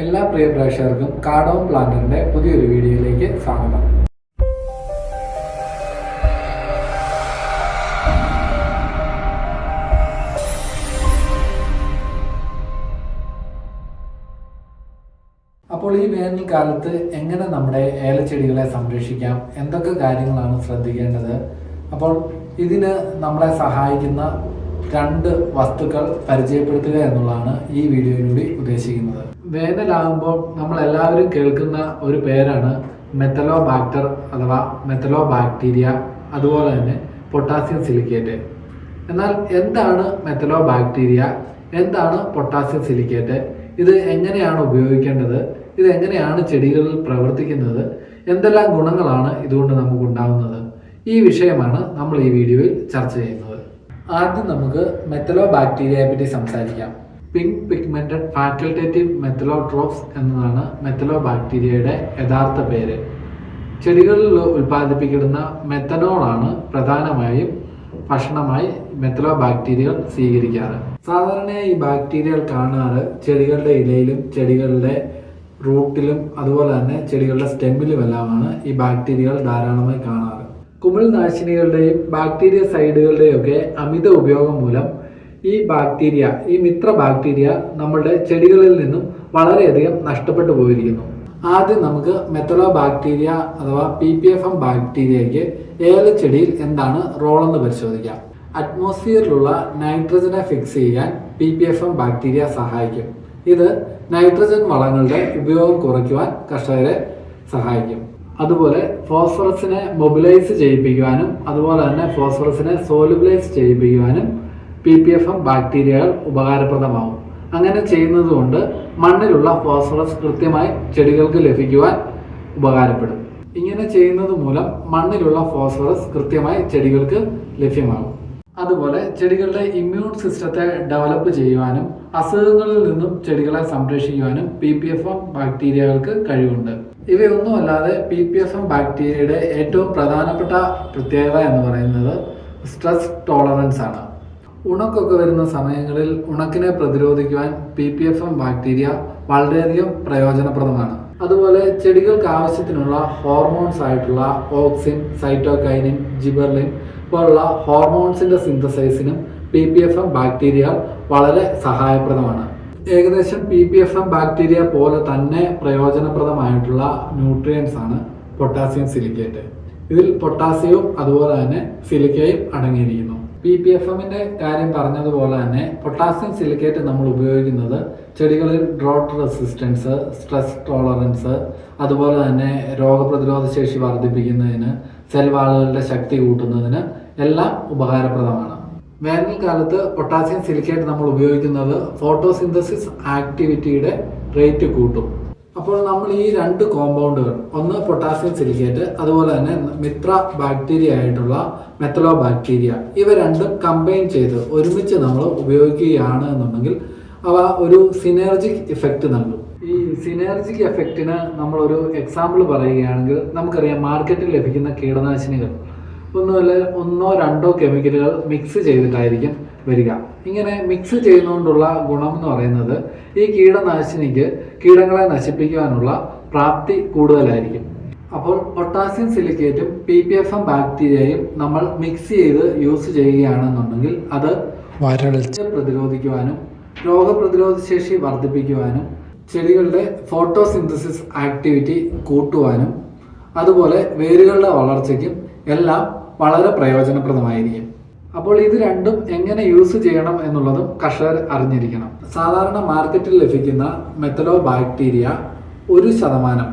എല്ലാ പ്രിയ പ്രേക്ഷകർക്കും കാർഡോം പ്ലാന്റിന്റെ പുതിയൊരു വീഡിയോയിലേക്ക് സ്വാഗതം. അപ്പോൾ ഈ വേനൽക്കാലത്ത് എങ്ങനെ നമ്മുടെ ഏലച്ചെടികളെ സംരക്ഷിക്കാം? എന്തൊക്കെ കാര്യങ്ങളാണ് ശ്രദ്ധിക്കേണ്ടത്? അപ്പോൾ ഇതിന് നമ്മളെ സഹായിക്കുന്ന രണ്ട് വസ്തുക്കൾ പരിചയപ്പെടുത്തുക എന്നുള്ളതാണ് ഈ വീഡിയോയിലൂടെ ഉദ്ദേശിക്കുന്നത്. വേനലാകുമ്പോൾ നമ്മൾ എല്ലാവരും കേൾക്കുന്ന ഒരു പേരാണ് മെത്തലോ ബാക്ടർ അഥവാ മെത്തലോ ബാക്ടീരിയ അതുപോലെ തന്നെ പൊട്ടാസ്യം സിലിക്കേറ്റ്. എന്നാൽ എന്താണ് മെത്തലോ ബാക്ടീരിയ എന്താണ് പൊട്ടാസ്യം സിലിക്കേറ്റ്? ഇത് എങ്ങനെയാണ് ഉപയോഗിക്കേണ്ടത്? ഇത് എങ്ങനെയാണ് ചെടികളിൽ പ്രവർത്തിക്കുന്നത്? എന്തെല്ലാം ഗുണങ്ങളാണ് ഇതുകൊണ്ട് നമുക്ക് ഉണ്ടാകുന്നത് ഈ വിഷയമാണ് നമ്മൾ ഈ വീഡിയോയിൽ ചർച്ച ചെയ്യുന്നത്. ആദ്യം നമുക്ക് മെത്തലോ ബാക്ടീരിയയെ പറ്റി സംസാരിക്കാം. പിങ്ക് പിഗ്മെന്റഡ് ഫാക്കൽറ്റേറ്റീവ് മെത്തലോട്രോപ്സ് എന്നതാണ് മെത്തലോ ബാക്ടീരിയയുടെ യഥാർത്ഥ പേര്. ചെടികളിൽ ഉൽപ്പാദിപ്പിക്കുന്ന മെത്തനോളാണ് പ്രധാനമായും ഭക്ഷണമായി മെത്തലോ ബാക്ടീരിയകൾ സ്വീകരിക്കാറ്. സാധാരണയായി ഈ ബാക്ടീരിയകൾ കാണാറ് ചെടികളുടെ ഇലയിലും ചെടികളുടെ റൂട്ടിലും അതുപോലെ തന്നെ ചെടികളുടെ സ്റ്റെമ്മിലുമെല്ലാമാണ് ഈ ബാക്ടീരിയകൾ ധാരാളമായി കാണാറ്. കുമിൾ നാശിനികളുടെയും ബാക്ടീരിയ സൈഡുകളുടെയും ഒക്കെ അമിത ഉപയോഗം മൂലം ഈ ബാക്ടീരിയ ഈ മിത്ര ബാക്ടീരിയ നമ്മുടെ ചെടികളിൽ നിന്നും വളരെയധികം നഷ്ടപ്പെട്ടു പോയിരിക്കുന്നു. ആദ്യം നമുക്ക് മെത്തലോ ബാക്ടീരിയ അഥവാ പി പി എഫ് എം ബാക്ടീരിയയ്ക്ക് ഏലച്ചെടിയിൽ എന്താണ് റോളെന്ന് പരിശോധിക്കാം. അറ്റ്മോസ്ഫിയറിലുള്ള നൈട്രജനെ ഫിക്സ് ചെയ്യാൻ P P F M bacteria സഹായിക്കും. ഇത് നൈട്രജൻ വളങ്ങളുടെ ഉപയോഗം കുറയ്ക്കുവാൻ കർഷകരെ സഹായിക്കും. അതുപോലെ ഫോസ്ഫറസിനെ മൊബിലൈസ് ചെയ്യിപ്പിക്കുവാനും അതുപോലെ തന്നെ ഫോസ്ഫറസിനെ സോലുബിലൈസ് ചെയ്യിപ്പിക്കുവാനും പി പി എഫ് എം ബാക്ടീരിയകൾ ഉപകാരപ്രദമാകും അങ്ങനെ ചെയ്യുന്നത് കൊണ്ട് മണ്ണിലുള്ള ഫോസ്ഫറസ് കൃത്യമായി ചെടികൾക്ക് ലഭിക്കുവാൻ ഉപകാരപ്പെടും. ഇങ്ങനെ ചെയ്യുന്നത് മൂലം മണ്ണിലുള്ള ഫോസ്ഫറസ് കൃത്യമായി ചെടികൾക്ക് ലഭ്യമാകും. അതുപോലെ ചെടികളുടെ ഇമ്മ്യൂൺ സിസ്റ്റത്തെ ഡെവലപ്പ് ചെയ്യുവാനും അസുഖങ്ങളിൽ നിന്നും ചെടികളെ സംരക്ഷിക്കുവാനും പി പി എഫ് ബാക്ടീരിയകൾക്ക് കഴിവുണ്ട്. ഇവയൊന്നും അല്ലാതെ പി പി എഫ് എം ബാക്ടീരിയയുടെ ഏറ്റവും പ്രധാനപ്പെട്ട പ്രത്യേകത എന്ന് പറയുന്നത് സ്ട്രെസ് ടോളറൻസ് ആണ്. ഉണക്കൊക്കെ വരുന്ന സമയങ്ങളിൽ ഉണക്കിനെ പ്രതിരോധിക്കുവാൻ P P F M bacteria വളരെയധികം പ്രയോജനപ്രദമാണ്. അതുപോലെ ചെടികൾക്ക് ആവശ്യത്തിനുള്ള ഹോർമോൺസ് ആയിട്ടുള്ള ഓക്സിൻ സൈറ്റോകൈനിൻ ജിബർലിൻ പോലുള്ള ഹോർമോൺസിന്റെ സിന്തസൈസിനും P P F M bacteria വളരെ സഹായപ്രദമാണ്. ഏകദേശം P P F M bacteria പോലെ തന്നെ പ്രയോജനപ്രദമായിട്ടുള്ള ന്യൂട്രിയൻസ് ആണ് പൊട്ടാസ്യം സിലിക്കേറ്റ് ഇതിൽ പൊട്ടാസ്യവും അതുപോലെ തന്നെ സിലിക്കയും അടങ്ങിയിരിക്കുന്നു. പി പി എഫ് എമ്മിന്റെ കാര്യം പറഞ്ഞതുപോലെ തന്നെ പൊട്ടാസ്യം സിലിക്കേറ്റ് നമ്മൾ ഉപയോഗിക്കുന്നത് ചെടികളിൽ ഡ്രോട്ട് റെസിസ്റ്റൻസ് സ്ട്രെസ് ടോളറൻസ് അതുപോലെ തന്നെ രോഗപ്രതിരോധ ശേഷി വർദ്ധിപ്പിക്കുന്നതിന് സെൽ വാളുകളുടെ ശക്തി കൂട്ടുന്നതിന് എല്ലാം ഉപകാരപ്രദമാണ്. വേനൽക്കാലത്ത് പൊട്ടാസ്യം സിലിക്കേറ്റ് നമ്മൾ ഉപയോഗിക്കുന്നത് ഫോട്ടോസിന്തസിസ് ആക്ടിവിറ്റിയുടെ റേറ്റ് കൂട്ടും. അപ്പോൾ നമ്മൾ ഈ രണ്ട് കോമ്പൗണ്ടുകൾ ഒന്ന് പൊട്ടാസ്യം സിലിക്കേറ്റ് അതുപോലെ തന്നെ മിത്ര ബാക്ടീരിയ ആയിട്ടുള്ള മെത്തലോ ബാക്ടീരിയ ഇവ രണ്ടും കമ്പൈൻ ചെയ്ത് ഒരുമിച്ച് നമ്മൾ ഉപയോഗിക്കുകയാണ് എന്നുണ്ടെങ്കിൽ അവ ഒരു സിനർജിക് ഇഫക്റ്റ് നൽകും. ഈ സിനർജിക് എഫക്റ്റിന് നമ്മളൊരു എക്സാമ്പിൾ പറയുകയാണെങ്കിൽ നമുക്കറിയാം മാർക്കറ്റിൽ ലഭിക്കുന്ന കീടനാശിനികൾ. ഒന്നുമല്ല ഒന്നോ രണ്ടോ കെമിക്കലുകൾ മിക്സ് ചെയ്തിട്ടായിരിക്കും വരിക. ഇങ്ങനെ മിക്സ് ചെയ്യുന്നതുകൊണ്ടുള്ള ഗുണം എന്ന് പറയുന്നത് ഈ കീടനാശിനിക്ക് കീടങ്ങളെ നശിപ്പിക്കുവാനുള്ള പ്രാപ്തി കൂടുതലായിരിക്കും. അപ്പോൾ പൊട്ടാസ്യം സിലിക്കേറ്റും പി പി എഫ് എം ബാക്ടീരിയയും നമ്മൾ മിക്സ് ചെയ്ത് യൂസ് ചെയ്യുകയാണെന്നുണ്ടെങ്കിൽ അത് വരൾച്ച പ്രതിരോധിക്കുവാനും രോഗപ്രതിരോധ ശേഷി വർദ്ധിപ്പിക്കുവാനും ചെടികളുടെ ഫോട്ടോസിന്തസിസ് ആക്ടിവിറ്റി കൂട്ടുവാനും അതുപോലെ വേരുകളുടെ വളർച്ചയ്ക്കും എല്ലാം വളരെ പ്രയോജനപ്രദമായിരിക്കും. അപ്പോൾ ഇത് രണ്ടും എങ്ങനെ യൂസ് ചെയ്യണം എന്നുള്ളതും കർഷകർ അറിഞ്ഞിരിക്കണം. സാധാരണ മാർക്കറ്റിൽ ലഭിക്കുന്ന മെത്തലോ ബാക്ടീരിയ ഒരു ശതമാനം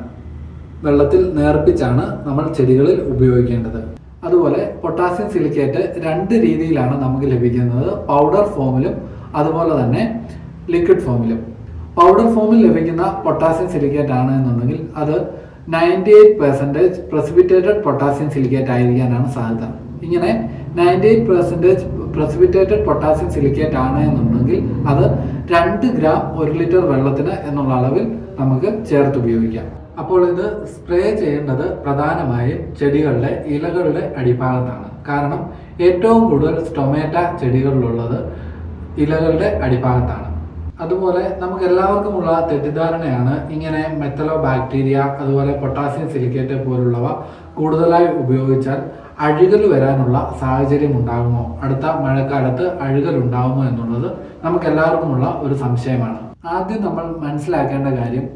വെള്ളത്തിൽ നേർപ്പിച്ചാണ് നമ്മൾ ചെടികളിൽ ഉപയോഗിക്കേണ്ടത്. അതുപോലെ പൊട്ടാസ്യം സിലിക്കേറ്റ് രണ്ട് രീതിയിലാണ് നമുക്ക് ലഭിക്കുന്നത്. പൗഡർ ഫോമിലും അതുപോലെ തന്നെ ലിക്വിഡ് ഫോമിലും. പൗഡർ ഫോമിൽ ലഭിക്കുന്ന പൊട്ടാസ്യം സിലിക്കേറ്റ് ആണ് എന്നുണ്ടെങ്കിൽ അത് ninety eight percentage precipitated potassium silicate ആയിരിക്കാനാണ് സാധ്യത. ഇങ്ങനെ ninety eight percentage precipitated potassium silicate ആണ് എന്നുണ്ടെങ്കിൽ അത് രണ്ട് ഗ്രാം ഒരു ലിറ്റർ വെള്ളത്തിന് എന്നുള്ള അളവിൽ നമുക്ക് ചേർത്ത് ഉപയോഗിക്കാം. അപ്പോൾ ഇത് സ്പ്രേ ചെയ്യേണ്ടത് പ്രധാനമായും ചെടികളുടെ ഇലകളുടെ അടിഭാഗത്താണ്. കാരണം ഏറ്റവും കൂടുതൽ സ്റ്റൊമേറ്റ ചെടികളിലുള്ളത് ഇലകളുടെ അടിഭാഗത്താണ്. അതുപോലെ നമുക്ക് എല്ലാവർക്കുമുള്ള തെറ്റിദ്ധാരണയാണ് ഇങ്ങനെ മെത്തലോ ബാക്ടീരിയ അതുപോലെ പൊട്ടാസ്യം സിലിക്കേറ്റ് പോലുള്ളവ കൂടുതലായി ഉപയോഗിച്ചാൽ അഴുകൽ വരാനുള്ള സാഹചര്യം ഉണ്ടാകുമോ അടുത്ത മഴക്കാലത്ത് അഴുകൽ ഉണ്ടാകുമോ എന്നുള്ളത് നമുക്ക് എല്ലാവർക്കുമുള്ള ഒരു സംശയമാണ്. ആദ്യം നമ്മൾ മനസ്സിലാക്കേണ്ട കാര്യം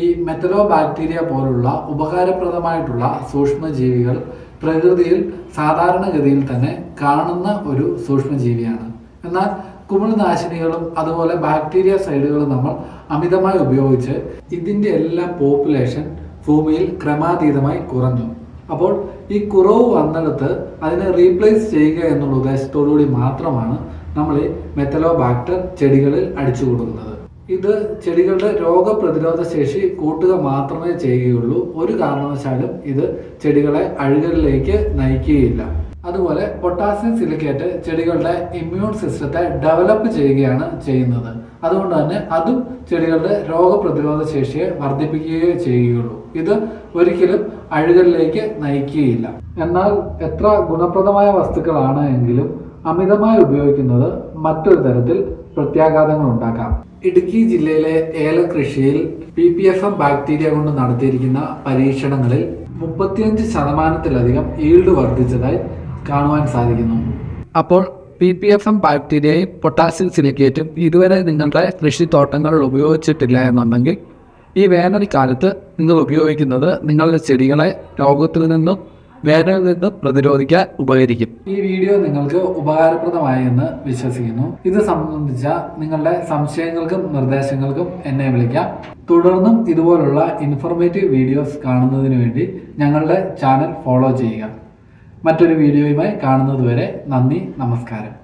ഈ മെത്തലോ ബാക്ടീരിയ പോലുള്ള ഉപകാരപ്രദമായിട്ടുള്ള സൂക്ഷ്മജീവികൾ പ്രകൃതിയിൽ സാധാരണഗതിയിൽ തന്നെ കാണുന്ന ഒരു സൂക്ഷ്മജീവിയാണ്. എന്നാൽ കുമിൾനാശിനികളും അതുപോലെ ബാക്ടീരിയ സൈഡുകളും നമ്മൾ അമിതമായി ഉപയോഗിച്ച് ഇതിന്റെ എല്ലാ പോപ്പുലേഷൻ ഭൂമിയിൽ ക്രമാതീതമായി കുറഞ്ഞു. അപ്പോൾ ഈ കുറവ് വന്നിടത്ത് അതിനെ റീപ്ലേസ് ചെയ്യുക എന്നുള്ള ഉദ്ദേശത്തോടുകൂടി മാത്രമാണ് നമ്മൾ ഈ മെത്തലോ ബാക്ടർ ചെടികളിൽ അടിച്ചു കൊടുക്കുന്നത്. ഇത് ചെടികളുടെ രോഗപ്രതിരോധ ശേഷി കൂട്ടുക മാത്രമേ ചെയ്യുകയുള്ളൂ. ഒരു കാരണവശാലും ഇത് ചെടികളെ അഴുകലിലേക്ക് നയിക്കുകയില്ല. അതുപോലെ പൊട്ടാസ്യം സിലിക്കേറ്റ് ചെടികളുടെ ഇമ്മ്യൂൺ സിസ്റ്റത്തെ ഡെവലപ്പ് ചെയ്യുകയാണ് ചെയ്യുന്നത്. അതുകൊണ്ട് തന്നെ അതും ചെടികളുടെ രോഗപ്രതിരോധ ശേഷിയെ വർദ്ധിപ്പിക്കുകയേ ചെയ്യുകയുള്ളൂ. ഇത് ഒരിക്കലും അഴുകലിലേക്ക് നയിക്കുകയില്ല. എന്നാൽ എത്ര ഗുണപ്രദമായ വസ്തുക്കളാണ് എങ്കിലും അമിതമായി ഉപയോഗിക്കുന്നത് മറ്റൊരു തരത്തിൽ പ്രത്യാഘാതങ്ങൾ ഉണ്ടാക്കാം. ഇടുക്കി ജില്ലയിലെ ഏല കൃഷിയിൽ P P F M bacteria കൊണ്ട് നടത്തിയിരിക്കുന്ന പരീക്ഷണങ്ങളിൽ മുപ്പത്തിയഞ്ച് ശതമാനത്തിലധികം ഈൽഡ് വർദ്ധിച്ചതായി കാണുവാൻ സാധിക്കുന്നു. അപ്പോൾ പി പി എഫ് ബാക്ടീരിയയും പൊട്ടാസ്യം സിലിക്കേറ്റും ഇതുവരെ നിങ്ങളുടെ കൃഷിത്തോട്ടങ്ങളിൽ ഉപയോഗിച്ചിട്ടില്ല എന്നുണ്ടെങ്കിൽ ഈ വേനൽക്കാലത്ത് നിങ്ങൾ ഉപയോഗിക്കുന്നത് നിങ്ങളുടെ ചെടികളെ രോഗത്തിൽ നിന്നും വേനലിൽ നിന്നും പ്രതിരോധിക്കാൻ ഉപകരിക്കും. ഈ വീഡിയോ നിങ്ങൾക്ക് ഉപകാരപ്രദമായി എന്ന് വിശ്വസിക്കുന്നു. ഇത് സംബന്ധിച്ച നിങ്ങളുടെ സംശയങ്ങൾക്കും നിർദ്ദേശങ്ങൾക്കും എന്നെ വിളിക്കാം. തുടർന്നും ഇതുപോലുള്ള ഇൻഫോർമേറ്റീവ് വീഡിയോസ് കാണുന്നതിന് വേണ്ടി ഞങ്ങളുടെ ചാനൽ ഫോളോ ചെയ്യുക. മറ്റൊരു വീഡിയോയുമായി കാണുന്നതുവരെ നന്ദി നമസ്കാരം.